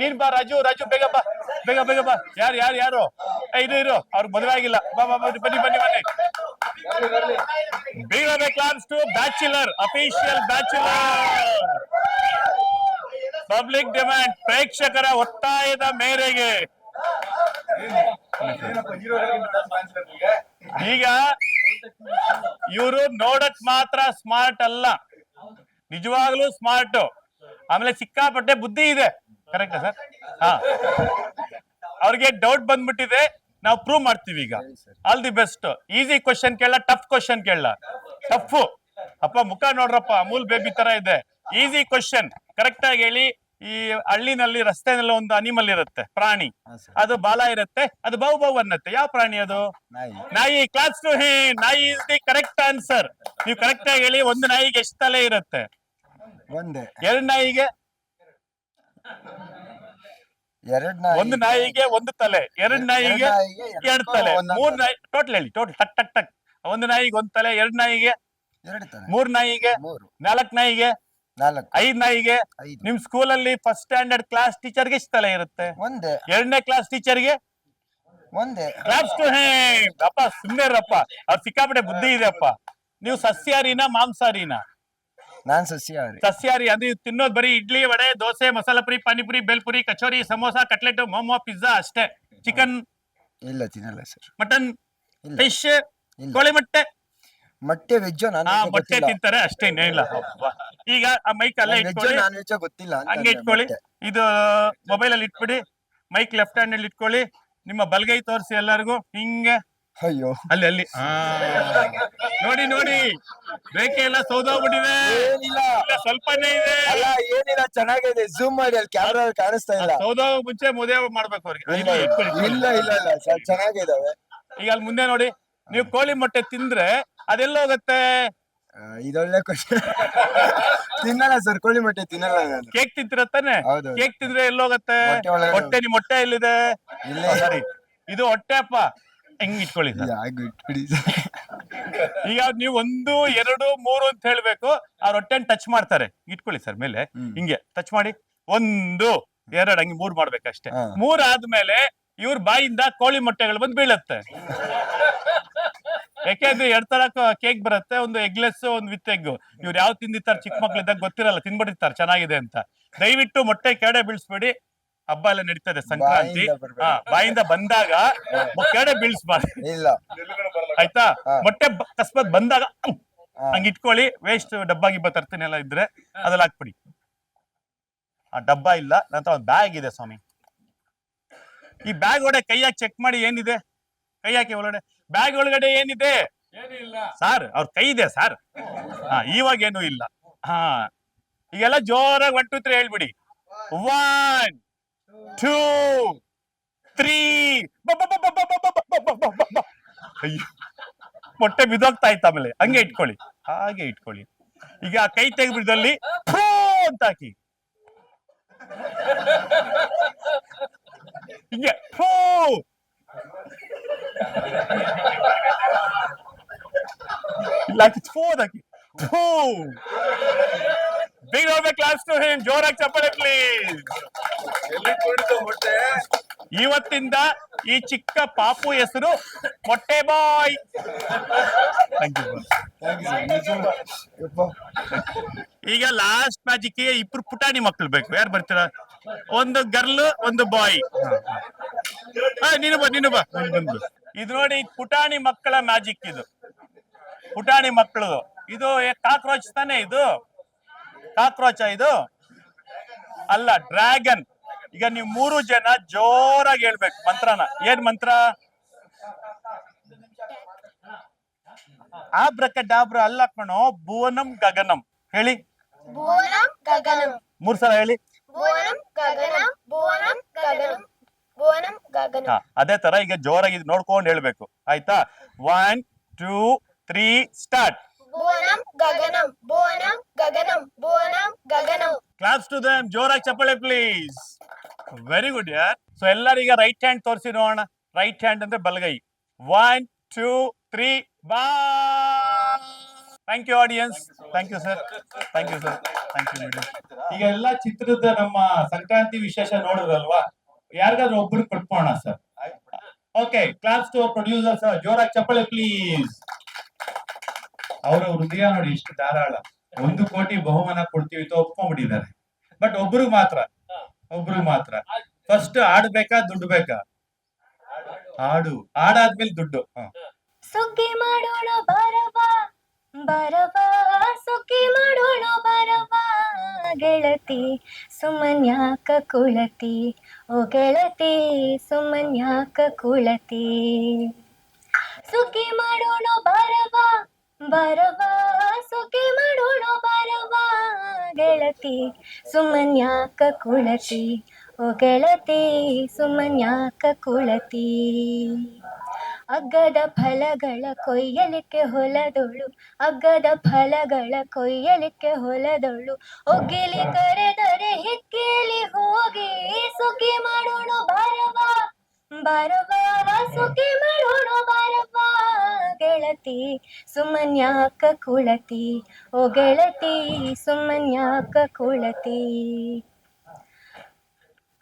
ನೀನ್ ಬಾ ರಾಜು ರಾಜು, ಬೇಗ ಬಾ, ಬೇಗ ಬೇಗ ಬಾ. ಯಾರು ಯಾರು ಯಾರು? ಇದು ಇರು ಅವ್ರಿಗೆ ಮದುವೆ ಆಗಿಲ್ಲ ಬಾ ಬಾ ಬನ್ನಿ ಬನ್ನಿ ಬನ್ನಿ ಬನ್ನಿ. ಬೇಗ ಬೇಕಾನ್ಸ್ to bachelor, official bachelor. Public demand ಪ್ರೇಕ್ಷಕರ ಒತ್ತಾಯದ ಮೇರೆಗೆ. ಈಗ ಇವರು ನೋಡಕ್ ಮಾತ್ರ ಸ್ಮಾರ್ಟ್ ಅಲ್ಲ. ನಿಜವಾಗ್ಲೂ ಸ್ಮಾರ್ಟ್. ಆಮೇಲೆ ಸಿಕ್ಕಾಪಟ್ಟೆ ಬುದ್ಧಿ ಇದೆ. ಕರೆಕ್ಟಾ ಸರ್ ಹಾ. ಅವ್ರಿಗೆ ಡೌಟ್ ಬಂದ್ಬಿಟ್ಟಿದೆ ನಾವು ಪ್ರೂವ್ ಮಾಡ್ತೀವಿ ಈಗ. All the best easy question ಕೇಳ ಟಫ್ ಕ್ವಶನ್ ಕೇಳ ಟಫ್ ಅಪ್ಪ ಮುಖ ನೋಡ್ರಪ್ಪ ಅಮೂಲ್ ಬೇಬಿ ತರ ಇದೆ. ಈಸಿ ಕ್ವಶನ್ ಕರೆಕ್ಟ್ ಆಗಿ ಹೇಳಿ ಈ ಹಳ್ಳಿನಲ್ಲಿ ರಸ್ತೆನಲ್ಲಿ ಒಂದು ಅನಿಮಲ್ ಇರುತ್ತೆ ಪ್ರಾಣಿ. ಅದು ಬಾಲ ಇರುತ್ತೆ ಅದು ಬೌ ಬೌ ಅನ್ನತ್ತೆ. ಯಾವ ಪ್ರಾಣಿ ಅದು? ನಾಯಿ. ಕ್ಲಾಸ್ ಟು ಹೇ ನಾಯಿ ಇಸ್ ದಿ ಕರೆಕ್ಟ್ ಆನ್ಸರ್ ನೀವು ಕರೆಕ್ಟ್ ಆಗಿ ಹೇಳಿ ಒಂದು ನಾಯಿಗೆ ಎಷ್ಟು ತಲೆ ಇರುತ್ತೆ? ಒಂದೇ. ಎರಡು ನಾಯಿಗೆ ಎರಡ್ ನಾಯಿ ಒಂದು ನಾಯಿಗೆ ಒಂದು ತಲೆ ಎರಡ್ ನಾಯಿಗೆ ಎರಡು ತಲೆ ಮೂರ್ ನಾಯಿ ಟೋಟಲ್ ಹೇಳಿ ಟೋಟಲ್ ಟಕ್ ಟಕ್ ಟಕ್. ಒಂದು ನಾಯಿಗೆ ಒಂದ್ ತಲೆ ಎರಡ್ ನಾಯಿಗೆ ಎರಡು ಮೂರ್ ನಾಯಿಗೆ ಮೂರು. ನಾಲ್ಕ್ ನಾಯಿಗೆ ನಾಲ್ಕು. ಐದ್ ನಾಯಿಗೆ ಐದು. ನಿಮ್ ಸ್ಕೂಲಲ್ಲಿ ಫಸ್ಟ್ ಸ್ಟ್ಯಾಂಡರ್ಡ್ ಕ್ಲಾಸ್ ಟೀಚರ್ಗೆ ಎಷ್ಟು ತಲೆ ಇರುತ್ತೆ? ಒಂದೇ. ಎರಡನೇ ಕ್ಲಾಸ್ ಟೀಚರ್ಗೆ ಒಂದೇ. ಕ್ಲಾಸ್ ಟು ಅಪ್ಪ ಸುಮ್ಮನೆ ರಪ್ಪ ಅವ್ರು ಸಿಕ್ಕಾಪಟ್ಟೆ ಬುದ್ಧಿ ಇದೆ ಅಪ್ಪ. ನೀವು ಸಸ್ಯಾಹಾರಿನ ಮಾಂಸಾಹಾರಿನ ನಾನ್ ಸಸ್ಯಾಹಾರಿ. ಸಸ್ಯಾಹಾರಿ ಅಂದ್ರೆ ತಿನ್ನೋದು ಬರೀ ಇಡ್ಲಿ ವಡೆ ದೋಸೆ ಮಸಾಲಾ ಪುರಿ ಪಾನಿಪುರಿ ಬೆಲ್ಪುರಿ ಕಚೋರಿ ಸಮೋಸ ಕಟ್ಲೆಟ್ ಮೊಮೋ ಪಿಜ್ಜಾ ಅಷ್ಟೇ. ಚಿಕನ್. ಇಲ್ಲ ತಿನ್ನಲ್ಲ ಸರ್. ಮಟನ್ ಇಲ್ಲ. ಫಿಶ್ ಇಲ್ಲ. ಕೋಳಿ ಮೊಟ್ಟೆ. ಮೊಟ್ಟೆ ವೆಜ್ಜು ನಾನ್ ಹಾ ವೆಜ್ ಮೊಟ್ಟೆ ತಿಂತಾರೆ ಅಷ್ಟೇ ಇನ್ನೇನಿಲ್ಲ ಅಬ್ಬಾ. ಈಗ ಆ ಮೈಕ್ ಅಲ್ಲೇ ಇಟ್ಕೊಳ್ಳಿ. ನಾನ್ ಗೊತ್ತಿಲ್ಲ ಅಂತ ಹಂಗೆ ಅಂದೆ ಇಟ್ಕೊಳ್ಳಿ. ಮೊಟ್ಟೆ. ಇದು ಮೊಬೈಲ್ ಅಲ್ಲಿ ಇಟ್ಬಿಡಿ. ಮೈಕ್ ಲೆಫ್ಟ್ ಹ್ಯಾಂಡ್ ಅಲ್ಲಿ ಇಟ್ಕೊಳ್ಳಿ. ನಿಮ್ಮ ಬಲಗೈ ತೋರಿಸಿ ಎಲ್ಲರಿಗೂ. ಹಿಂಗೆ. ಅಯ್ಯೋ. ಅಲ್ಲಿ ಅಲ್ಲಿ. ಆ. ನೋಡಿ ನೋಡಿ. ರೇಖೆ ಎಲ್ಲ ಸೌದೋಗ್ಬಿಟ್ಟಿದೆ. ಏನಿಲ್ಲ. ಇಲ್ಲ, ಸ್ವಲ್ಪನೇ ಇದೆ. ಅಲ್ಲ ಏನಿಲ್ಲ ಚೆನ್ನಾಗಿದೆ. ಜೂಮ್ ಮಾಡಿ ಅಲ್ಲಿ ಕ್ಯಾಮ್ರಾ ಕಾಣಿಸ್ತಾ ಇಲ್ಲ. ಸೌದೋಗ್ ಮುಂಚೆ ಮದುವೆ ಮಾಡ್ಬೇಕು ಅವ್ರಿಗೆ. ಇಲ್ಲ ಇಲ್ಲಿ ಇಟ್ಕೊಳ್ಳಿ. ಇಲ್ಲ ಇಲ್ಲ ಇಲ್ಲ. ಸರ್ ಚೆನ್ನಾಗಿದಾವೆ. ಈಗ ಅಲ್ಲಿ ಮುಂದೆ ನೋಡಿ ನೀವು ಕೋಳಿ ಮೊಟ್ಟೆ ತಿಂದ್ರೆ ಅದೆಲ್ಲ ಹೋಗುತ್ತೆ? ಆ, ಇದೊಳ್ಳೆ ಕ್ವಶನ್ ತಿನ್ನಲ್ಲ ಸರ್ ಕೋಳಿ ಮೊಟ್ಟೆ ತಿನ್ನಲ್ಲ ನಾನು. ಕೇಕ್ ತಿಂತಿರತ್ತಾನೆ ಹೌದು. ಕೇಕ್ ತಿಂದ್ರೆ ಎಲ್ಲೋಗತ್ತೆ ಹೊಟ್ಟೆ ನಿಮ್ ಹೊಟ್ಟೆ ಎಲ್ಲಿದೆ? ಇಲ್ಲ. ಸರಿ. ಇದು ಹೊಟ್ಟೆ ಅಪ್ಪ. ಹೆಂಗ್ ಇಟ್ಕೊಳ್ಳಿ ಸರ್? ಯಾಕೆ ಇಟ್ಬಿಡಿ ಸರ್. (laughs) ಈಗ ನೀವು ಒಂದು ಎರಡು ಮೂರು ಅಂತ ಹೇಳ್ಬೇಕು ಆ ರೊಟ್ಟೆನ್ ಟಚ್ ಮಾಡ್ತಾರೆ. ಇಟ್ಕೊಳ್ಳಿ ಸರ್ ಮೇಲೆ. ಹಿಂಗೆ ಟಚ್ ಮಾಡಿ. ಒಂದು ಎರಡು ಹಂಗೆ ಮೂರ್ ಮಾಡ್ಬೇಕಷ್ಟೇ. ಮೂರ್ ಆದ್ಮೇಲೆ ಇವ್ರ ಬಾಯಿಂದ ಕೋಳಿ ಮೊಟ್ಟೆಗಳು ಬಂದು ಬೀಳತ್ತೆ. (laughs) ಯಾಕೆಂದ್ರೆ ಎರಡ್ ತರ ಕೇಕ್ ಬರುತ್ತೆ ಒಂದು ಎಗ್ಲೆಸ್ ಒಂದು ವಿತ್ ಎಗ್ ಇವ್ರು ಯಾವ ತಿಂದಿರ್ತಾರೆ ಚಿಕ್ಕ ಮಕ್ಳಿದ್ದಾಗ ಗೊತ್ತಿರಲ್ಲ ತಿನ್ಬಿಟ್ಟಿರ್ತಾರೆ ಚೆನ್ನಾಗಿದೆ ಅಂತ. ದಯವಿಟ್ಟು ಮೊಟ್ಟೆ ಕೆಡೆ ಬೀಳ್ಸ್ಬೇಡಿ. ಹಬ್ಬ ಎಲ್ಲ ನಡೀತದೆ ಸಂಕ್ರಾಂತಿ. ಬಾಯಿಂದ ಬರ್ಬೇಡಿ. ಹಾ ಬಾಯಿಂದ ಬಂದಾಗ ಕೆಡೆ ಬೀಳ್ಸ್ಬಾರ್ದು ಇಲ್ಲ. ಆಯ್ತಾ. ಮೊಟ್ಟೆ ಅಕಸ್ಮಾತ್ ಬಂದಾಗ ಹಂಗೆ ಇಟ್ಕೊಳ್ಳಿ. ವೇಸ್ಟ್ ಡಬ್ಬಾ ಗಿಬ್ಬ ತರ್ತೀನಿ ಎಲ್ಲ ಇದ್ರೆ ಅದೆಲ್ಲ ಹಾಕ್ಬಿಡಿ. ಆ ಡಬ್ಬ ಇಲ್ಲ ನಂತರ ಒಂದು ಬ್ಯಾಗ್ ಇದೆ ಸ್ವಾಮಿ. ಈ ಬ್ಯಾಗ್ ಒಳಗಡೆ ಕೈ ಹಾಕಿ ಚೆಕ್ ಮಾಡಿ ಏನಿದೆ? ಕೈ ಹಾಕಿ ಒಳಗಡೆ. ಬ್ಯಾಗ್ ಒಳಗಡೆ ಏನಿದೆ? ಸರ್ ಅವ್ರ ಕೈ ಇದೆ ಸರ್ ಹಾ ಇವಾಗ ಏನು ಇಲ್ಲ. ಹಾ ಈಗೆಲ್ಲ ಜೋರಾಗಿ ಒನ್ ಟು ತ್ರೀ ಹೇಳ್ಬಿಡಿ. ಒನ್ ತ್ರೀ ಅಯ್ಯೋ ಮೊಟ್ಟೆ ಬಿದ್ದೋಗ್ತಾ ಇತ್ತು ಆಮೇಲೆ ಹಂಗೆ ಇಟ್ಕೊಳ್ಳಿ ಹಾಗೆ ಇಟ್ಕೊಳ್ಳಿ ಈಗ ಆ ಕೈ ತೆಗೆದ್ಬಿಡ್ದಲ್ಲಿ ಅಂತ ಹಾಕಿ ಹಿಂಗೆ ಇಲ್ಲ ಹಾಕಿ ಫೂ ಹಾಕಿ big over claps to him ಜೋರಾಗಿ ಚಪ್ಪಾಳೆ ಪ್ಲೀಸ್ ಇವತ್ತಿಂದ ಈ ಚಿಕ್ಕ ಪಾಪು ಹೆಸರು ಮೊಟ್ಟೆ ಬಾಯ್. ಈಗ ಲಾಸ್ಟ್ ಮ್ಯಾಜಿಕ್ ಇಬ್ರು ಪುಟಾಣಿ ಮಕ್ಳು ಬೇಕು. ಯಾರು ಬರ್ತೀರಾ? ಒಂದು ಗರ್ಲ್ ಒಂದು ಬಾಯ್. ನೀನು ಬಾ ನೀನು ಬಾ. ಬಂದು. ಇದು ನೋಡಿ ಪುಟಾಣಿ ಮಕ್ಕಳ ಮ್ಯಾಜಿಕ್ ಇದು. ಪುಟಾಣಿ ಮಕ್ಕಳು. ಇದು ಕಾಕ್ರೋಚ್ ತಾನೇ ಇದು? ಕಾಕ್ರೋಚ ಇದು? ಅಲ್ಲ ಡ್ರ್ಯಾಗನ್. ಈಗ ನೀವು ಮೂರು ಜನ ಜೋರಾಗಿ ಹೇಳ್ಬೇಕು ಮಂತ್ರನ. ಏನ್ ಮಂತ್ರ? ಆಬ್ರಕ ಡಾಬ್ರ ಅಲ್ಲ ಕಣೋ ಭುವನಂ ಗಗನಂ. ಹೇಳಿ. ಮೂರ್ ಸಲ ಹೇಳಿ. ಅದೇ ತರ ಈಗ ಜೋರಾಗಿ ನೋಡ್ಕೊಂಡು ಹೇಳ್ಬೇಕು. ಆಯ್ತಾ? ಒನ್ ಟೂ ತ್ರೀ ಸ್ಟಾರ್ಟ್ ಗಗನಂ ಗಗನಂ ಗಗನಂ. ಕ್ಲಾಪ್ಸ್ ಟು ದಮ್ ಜೋರಾಗಿ ಚಪ್ಪಾಳೆ ಪ್ಲೀಸ್ ವೆರಿ ಗುಡ್ ಯಾರ್ ಸೊ ಎಲ್ಲರಿಗ ರೈಟ್ ಹ್ಯಾಂಡ್ ತೋರಿಸಿ ನೋಡೋಣ. ರೈಟ್ ಹ್ಯಾಂಡ್ ಅಂದ್ರೆ ಬಲಗೈ. ಒನ್ ಟೂ ತ್ರೀ ಬಾ thank you audience thank you sir thank you sir thank you madam ಈಗ ಎಲ್ಲ ಚಿತ್ರದ ನಮ್ಮ ಸಂಕ್ರಾಂತಿ ವಿಶೇಷ ನೋಡಿದ್ರಲ್ವಾ? ಯಾರಿಗಾದ್ರೂ ಒಬ್ರು ಕೊಟ್ಕೋಣ sir okay claps to producer sir ಜೋರಾಗಿ ಚಪ್ಪಳೆ ಪ್ಲೀಸ್ ಅವರ ಹೃದಯ ನೋಡಿ ಎಷ್ಟು ಧಾರಾಳ. ಒಂದು ಕೋಟಿ ಬಹುಮಾನ ಕೊಡ್ತೀವಿ ಅಂತ ಒಪ್ಕೊಂಡ್ಬಿಟ್ಟಿದ್ದಾರೆ. ಬಟ್ ಒಬ್ರು ಮಾತ್ರ. ಒಬ್ರು ಮಾತ್ರ. ಫಸ್ಟ್ ಆಡ್ಬೇಕಾ ದುಡ್ಡು ಬೇಕಾ ಹಾಡು ಹಾಡಾದ್ಮೇಲೆ ದುಡ್ಡು. ಸುಗ್ಗಿ ಮಾಡೋಣ, ಬರವಾ. ಬರವಾ. ಸುಗ್ಗಿ ಮಾಡೋಣ, ಬರವಾ. ಗೆಳತಿ ಸುಮನ್ಯಾಕ ಕುಳತಿ? ಓ ಗೆಳತಿ ಸುಮನ್ಯಾಕ ಕುಳತಿ? ಸುಗ್ಗಿ ಮಾಡೋಣ, ಬರವ. ಬರವ ಸೊಕೆ ಮಾಡೋಣ ಬರವ, ಗೆಳತಿ ಸುಮನ್ಯಾಕ ಕುಳತಿ? ಓ ಗೆಳತಿ ಸುಮನ್ಯಾಕ ಕುಳತಿ? ಅಗ್ಗದ ಫಲಗಳ ಕೊಯ್ಯಲಿಕ್ಕೆ ಹೊಲದೊಳು, ಅಗ್ಗದ ಫಲಗಳ ಕೊಯ್ಯಲಿಕ್ಕೆ ಹೊಲದೊಳು, ಒಗ್ಗಿಲಿ ಕರೆದರೆ ಹಿಕ್ಕಿಲಿ ಹೋಗಿ ಸುಗ್ಗಿ ಮಾಡೋಣ ಬಾರವ ಬಾರವ ಸುಖಿ ಮಾಡೋಣ ಬರುವ ಗೆಳತಿ ಸುಮನ್ಯಾಕ ಕುಳತಿ? ಓ ಗೆಳತಿ ಸುಮನ್ಯಾಕ ಕುಳತಿ?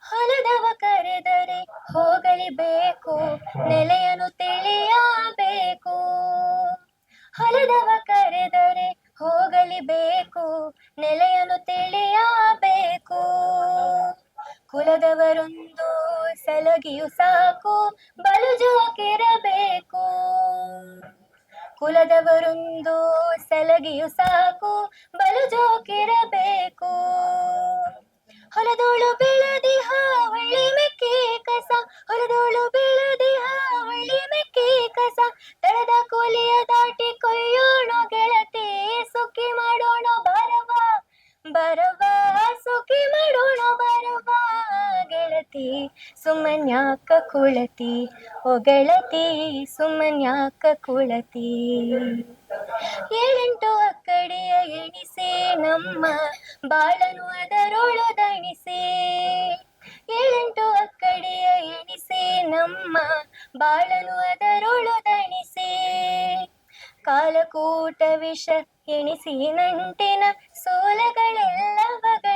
ಹೊಲದವ ಕರೆದರೆ ಹೋಗಲಿಬೇಕು, ನೆಲೆಯನ್ನು ತಿಳಿಯಬೇಕು. ಹೊಲದವ ಕರೆದರೆ ಹೋಗಲಿಬೇಕು, ನೆಲೆಯನ್ನು ತಿಳಿಯಬೇಕು. ಕುಲದವರೊಂದು ಸಲಗಿಯು ಸಾಕು ಬಲು ಜೋಕಿರಬೇಕು ಕುಲದವರೊಂದು ಸಲಗಿಯು ಸಾಕು ಬಲು ಜೋಕಿರಬೇಕು ಹೊಲದೋಳು ಬೆಳದಿಹ ಒಳ್ಳೆ ಸುಮನ್ಯಾಕ ಕುಳತಿ? ಹೊಗಳತಿ ಸುಮ್ಮನ್ಯಾಕ ಕುಳತಿ? ಏಳೆಂಟು ಅಕ್ಕಡೆಯ ಎಣಿಸೆ ನಮ್ಮ ಬಾಳನು ಅದರೊಳದಣಿಸಿ ಏಳೆಂಟು ಅಕ್ಕಡೆಯ ಎಣಿಸೆ ನಮ್ಮ ಬಾಳನು ಅದರೊಳದಣಿಸಿ ಕಾಲಕೂಟ ವಿಷ ಎಣಿಸಿ ನಂಟಿನ ಸೋಲಗಳೆಲ್ಲವ ಗಣಿಸೆ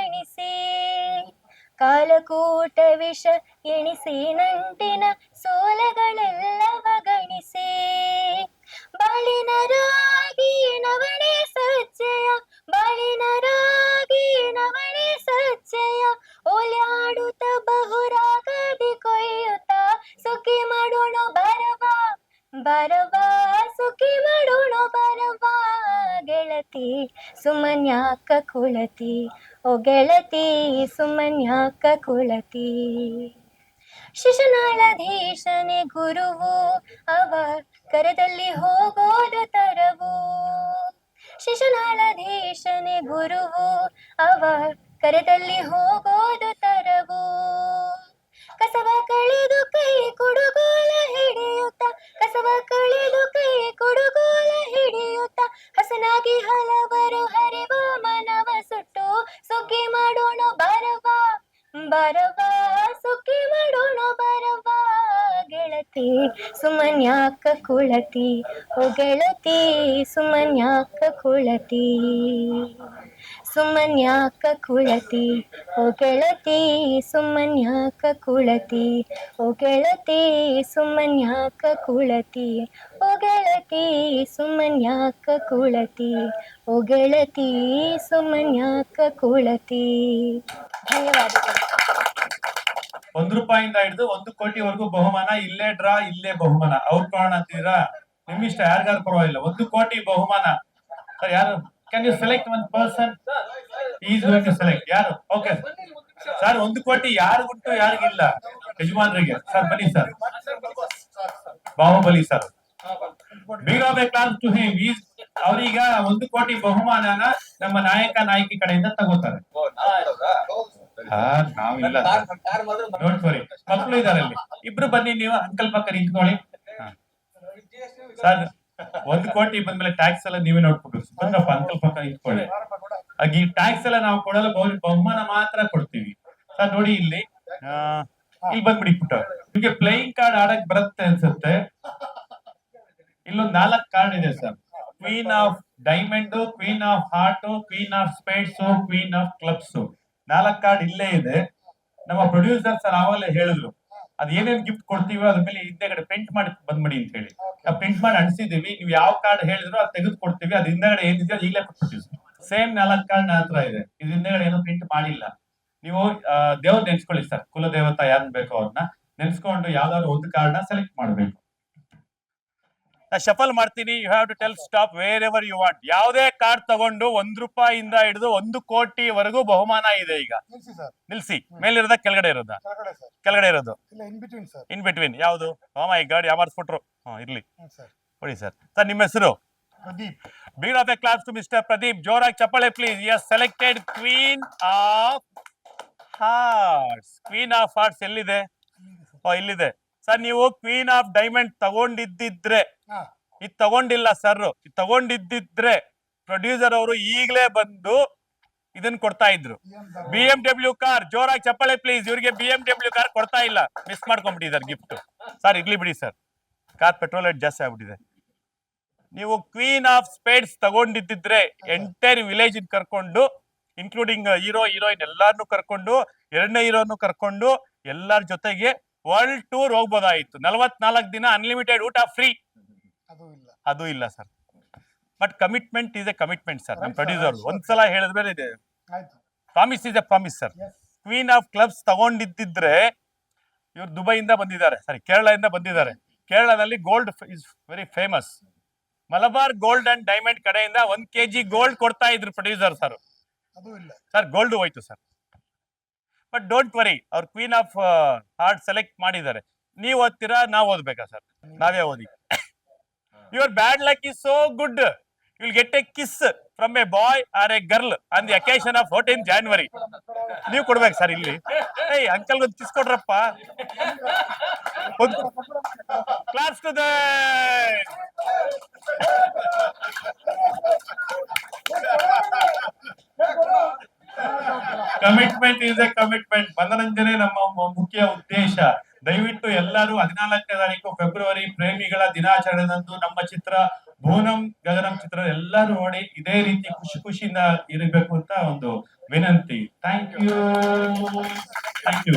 ಕಾಲಕೂಟ ವಿಷ ಎಣಿಸಿ ನಂಟಿನ ಸೋಲಗಳೆಲ್ಲವ ಗಣಿಸಿ. ಬಾಳಿನ ರಾಗಿ ನವಣೆ ಸಜ್ಜೆಯ ಬಾಳಿನ ರಾಗಿ ನವಣೆ ಸಜ್ಜೆಯ, ಓಲ್ಯಾಡುತ್ತ ಬಹುರಾಗದಿ ಕೊಯ್ಯುತ್ತ ಸುಖಿ ಮಾಡೋಣ ಬರವ ಬರವ ಸುಖಿ ಮಾಡೋಣ ಬರವ. ಗೆಳತಿ ಸುಮನ್ಯಾಕ ಕುಳತಿ? ಓ ಗೆಳತಿ ಸುಮನ್ಯಾಕ ಕುಳತಿ? ಶಿಶುನಾಳಧೀಶನೆ ಗುರುವು ಅವ ಕರದಲ್ಲಿ ಹೋಗೋದು ತರವು. ಶಿಶುನಾಳಧೀಶನೆ ಗುರುವು ಅವ ಕರದಲ್ಲಿ ಹೋಗೋದು ತರವು. ಕಸವ ಕಳೆದು ಕೈ ಕೊಡುಗೋಲ ಹಿಡಿಯುತ್ತ, ಕಸವ ಕಳೆದು ಕೈ ಸುಮನ್ಯಾಕ ಕುಳತಿ ಓ ಗೆಳತಿ ಸುಮನ್ಯಾಕ ಕುಳತಿ ಸುಮನ್ಯಾಕ ಕುಳತಿ ಓ ಗೆಳತಿ ಸುಮನ್ಯಾಕ ಕುಳತಿ ಓ ಗೆಳತಿ ಸುಮನ್ಯಾಕ ಕುಳತಿ ಓ ಗೆಳತಿ ಸುಮನ್ಯಾಕ ಕುಳತಿ ಓ ಗೆಳತಿ ಸುಮನ್ಯಾಕ ಕುಳತಿ ಧನ್ಯವಾದಗಳು. ಒಂದ್ ರೂಪಾಯಿಂದ ಹಿಡಿದು ಒಂದು ಕೋಟಿವರೆಗೂ ಬಹುಮಾನ, ಇಲ್ಲೇ ಡ್ರಾ, ಇಲ್ಲೇ ಬಹುಮಾನ. ಅವ್ರ ಕಾರಣ ಅಂತೀರಾ? ನಿಮ್ ಇಷ್ಟ ಯಾರಿಗಾರು ಪರವಾಗಿಲ್ಲ. ಒಂದು ಕೋಟಿ ಬಹುಮಾನ. ಯಾರು? Can you select one person is select ಯಾರು? ಓಕೆ ಸರ್ ಒಂದು ಕೋಟಿ ಯಾರು ಗುಟ್ಟು ಯಾರಿಗಿಲ್ಲ ಯಜಮಾನರಿಗೆ. ಸರ್ ಬನ್ನಿ sir Baahubali sir big claps to him is ಅವ್ರೀಗ ಒಂದು ಕೋಟಿ ಬಹುಮಾನನ ನಮ್ಮ ನಾಯಕ ನಾಯಕಿ ಕಡೆಯಿಂದ ತಗೋತಾರೆ. ನಾವಿಲ್ಲ. ಡೋಂಟ್ ವರಿ ಮಕ್ಕಳು ಇದಾರೆ ಅಲ್ಲಿ ಇಬ್ರು ಬನ್ನಿ ನೀವು ಅಂಕಲ್ ಪಕ್ಕ ನಿಂತ್ಕೊಳ್ಳಿ. ಸರ್ ಒಂದು ಕೋಟಿ ಬಂದ್ಮೇಲೆ ಟ್ಯಾಕ್ಸ್ ಎಲ್ಲ ನೀವೇ ನೋಡ್ಬಿಟ್ಟು ಬಂದ್ರಪ್ಪ ಅಂಕಲ್ ಪಕ್ಕ ನಿಂತ್ಕೊಳ್ಳಿ. ಹಾಗೆ ಈ ಟ್ಯಾಕ್ಸ್ ಎಲ್ಲ ನಾವು ಕೊಡಲು ಬಹು- ಬಹುಮಾನ ಮಾತ್ರ ಕೊಡ್ತೀವಿ. ಸರ್ ನೋಡಿ ಇಲ್ಲಿ. ಇಲ್ಲಿ ಬಂದ್ಬಿಡಿ ಪುಟ್ಟ. ನಿಮ್ಗೆ ಪ್ಲೇಯಿಂಗ್ ಕಾರ್ಡ್ ಆಡಕ್ ಬರುತ್ತೆ ಅನ್ಸುತ್ತೆ. ಇಲ್ಲೊಂದ್ ನಾಲ್ಕ್ ಕಾರ್ಡ್ ಇದೆ sir. Queen of diamond queen of heart queen of spades queen of clubs ನಾಲ್ಕು ಕಾರ್ಡ್ ಇಲ್ಲೇ ಇದೆ. ನಮ್ಮ ಪ್ರೊಡ್ಯೂಸರ್ ಸರ್ ಆವಲ್ಲೇ ಹೇಳಿದ್ರು ಅದ್ ಏನೇನ್ ಗಿಫ್ಟ್ ಕೊಡ್ತೀವೋ ಅದ್ರ ಮೇಲೆ ಹಿಂದೆಗಡೆ ಪ್ರಿಂಟ್ ಮಾಡಿ ಬಂದ್ಬಿಡಿ ಅಂತ ಹೇಳಿ. ನಾವು ಪ್ರಿಂಟ್ ಮಾಡಿ ಅನ್ಸಿದೀವಿ ನೀವು ಯಾವ ಕಾರ್ಡ್ ಹೇಳಿದ್ರು ಅದು ತೆಗೆದು ಕೊಡ್ತೀವಿ. ಅದ್ ಹಿಂದೆಗಡೆ ಏನಿದೆಯೋ ಅದು ಈಗಲೇ ಕೊಟ್ಬಿಡ್ತೀವಿ ಸೇಮ್ ನಾಲ್ಕು ಕಾರ್ಡ್ ನನ್ನ ಹತ್ರ ಇದೆ. ಇದು ಹಿಂದೆಗಡೆ ಏನೋ ಪ್ರಿಂಟ್ ಮಾಡಿಲ್ಲ. ನೀವು ದೇವ್ರ ನೆನ್ಸ್ಕೊಳ್ಳಿ ಸರ್. ಕುಲದೇವತಾ ಯಾರು ಬೇಕೋ ಅವ್ರನ್ನ ನೆನ್ಸ್ಕೊಂಡು ಯಾವ್ದಾದ್ರು ಒಂದು ಕಾರ್ಡ್ನ ಸೆಲೆಕ್ಟ್ ಮಾಡ್ಬೇಕು. ಶಫಲ್ ಮಾಡ್ತೀನಿ. You have to tell stop wherever you want ಯಾವುದೇ ಕಾರ್ಡ್ ತಗೊಂಡು ಒಂದ್ ರೂಪಾಯಿಂದ ಹಿಡಿದು ಒಂದು ಕೋಟಿವರೆಗೂ ಬಹುಮಾನ ಇದೆ ಈಗ. ನಿಲ್ಸಿ ಮೇಲಿರೋದ ಕೆಳಗಡೆ ಇರೋದ? ಕೆಳಗಡೆ ಇರೋದು. ಇನ್ ಬಿಟ್ವೀನ್ ಯಾವುದು? Oh ಮೈ ಗಾಡ್ ಯಾವಾರ್ಸ್ಬಿಟ್ರು ಹ್ಮ್ ಇರ್ಲಿ. ಸರ್. ಕೊಡಿ ಸರ್. ಸರ್ ನಿಮ್ಮ ಹೆಸರು? Pradeep. Bead of a claps to mister Pradeep ಜೋರಾಗಿ ಚಪ್ಪಳೆ please yes selected queen of hearts queen of hearts ಎಲ್ಲಿದೆ? ಓ ಇಲ್ಲಿದೆ. ಸರ್ ನೀವು ಕ್ವೀನ್ ಆಫ್ ಡೈಮಂಡ್ ತಗೊಂಡಿದ್ದಿದ್ರೆ. ಇದು ತಗೊಂಡಿಲ್ಲ ಸರ್. ಇದು ತಗೊಂಡಿದ್ದಿದ್ರೆ ಪ್ರೊಡ್ಯೂಸರ್ ಅವರು ಈಗಲೇ ಬಂದು ಇದನ್ನ ಕೊಡ್ತಾ ಇದ್ರು. ಬಿ ಎಂ ಡಬ್ಲ್ಯೂ ಕಾರ್ ಜೋರಾಗಿ ಚಪ್ಪಾಳೆ ಪ್ಲೀಸ್ ಇವ್ರಿಗೆ ಬಿ ಎಂ ಡಬ್ಲ್ಯೂ ಕಾರ್ ಕೊಡ್ತಾ ಇಲ್ಲ. ಮಿಸ್ ಮಾಡ್ಕೊಂಡ್ಬಿಟ್ಟಿದ್ದಾರೆ ಗಿಫ್ಟ್ ಸರ್ ಇರ್ಲಿ ಬಿಡಿ ಸರ್. ಕಾರ್ ಪೆಟ್ರೋಲ್ ರೇಟ್ ಜಾಸ್ತಿ ಆಗ್ಬಿಟ್ಟಿದೆ. ನೀವು ಕ್ವೀನ್ ಆಫ್ ಸ್ಪೇಡ್ಸ್ ತಗೊಂಡಿದ್ದಿದ್ರೆ ಎಂಟೈರ್ ವಿಲೇಜ್ ಕರ್ಕೊಂಡು ಇನ್ಕ್ಲೂಡಿಂಗ್ ಹೀರೋ ಹೀರೋಯಿನ್ ಎಲ್ಲಾರನ್ನು ಕರ್ಕೊಂಡು ಎರಡನೇ ಹೀರೋನು ಕರ್ಕೊಂಡು ಎಲ್ಲರ ಜೊತೆಗೆ ವರ್ಲ್ಡ್ ಟೂರ್ ಹೋಗ್ಬೋದಾಗಿತ್ತು ನಲವತ್ನಾಲ್ಕು ದಿನ ಅನ್ಲಿಮಿಟೆಡ್ ಊಟ ಫ್ರೀ ಅದು ಇಲ್ಲ. ಅದು ಇಲ್ಲ sir but commitment is a commitment sir ನಮ್ಮ ಪ್ರೊಡ್ಯೂಸರ್ ಒಂದ್ಸಲ ಹೇಳಿದ್ಮೇಲೆ ಇದೆ. Promise is a promise sir queen of clubs ತಗೊಂಡಿದ್ದಿದ್ರೆ ಇವ್ರು ದುಬೈಯಿಂದ ಬಂದಿದ್ದಾರೆ. ಸರಿ ಕೇರಳದಿಂದ ಬಂದಿದ್ದಾರೆ. ಕೇರಳದಲ್ಲಿ gold is very famous Malabar gold and diamond ಕಡೆಯಿಂದ ಒಂದ್ ಕೆಜಿ ಗೋಲ್ಡ್ ಕೊಡ್ತಾ ಇದ್ರು ಪ್ರೊಡ್ಯೂಸರ್ ಸರ್ ಅದು ಇಲ್ಲ. ಸರ್ ಗೋಲ್ಡ್ ಹೋಯ್ತು ಸರ್ ಬಟ್ ಡೋಂಟ್ ವರಿ ಅವ್ರು ಕ್ವೀನ್ ಆಫ್ ಹಾರ್ಟ್ ಸೆಲೆಕ್ಟ್ ಮಾಡಿದ್ದಾರೆ. ನೀವು ಓದ್ತೀರಾ, ನಾವು ಓದ್ಬೇಕಾ ಸರ್ ನಾವೇ ಓದಿ. Your bad luck is so good will get a kiss from a boy or a girl on the occasion of fourteen January ನೀವು ಕೊಡ್ಬೇಕು ಸರ್ ಇಲ್ಲಿ. ಏಯ್ ಅಂಕಲ್ ಒಂದು kiss ಕೊಡ್ರಪ್ಪ. Claps to the commitment is a commitment ಮನರಂಜನೆ ನಮ್ಮ ಮುಖ್ಯ ಉದ್ದೇಶ. ದಯವಿಟ್ಟು ಎಲ್ಲರೂ ಹದಿನಾಲ್ಕನೇ ತಾರೀಕು ಫೆಬ್ರವರಿ ಪ್ರೇಮಿಗಳ ದಿನಾಚರಣೆದಂದು ನಮ್ಮ ಚಿತ್ರ ಭೂನಂ ಗಗನಂ ಚಿತ್ರ ಎಲ್ಲರೂ ನೋಡಿ ಇದೇ ರೀತಿ ಖುಷಿ ಖುಷಿಯಿಂದ ಇರಬೇಕು ಅಂತ ಒಂದು ವಿನಂತಿ. Thank you thank you.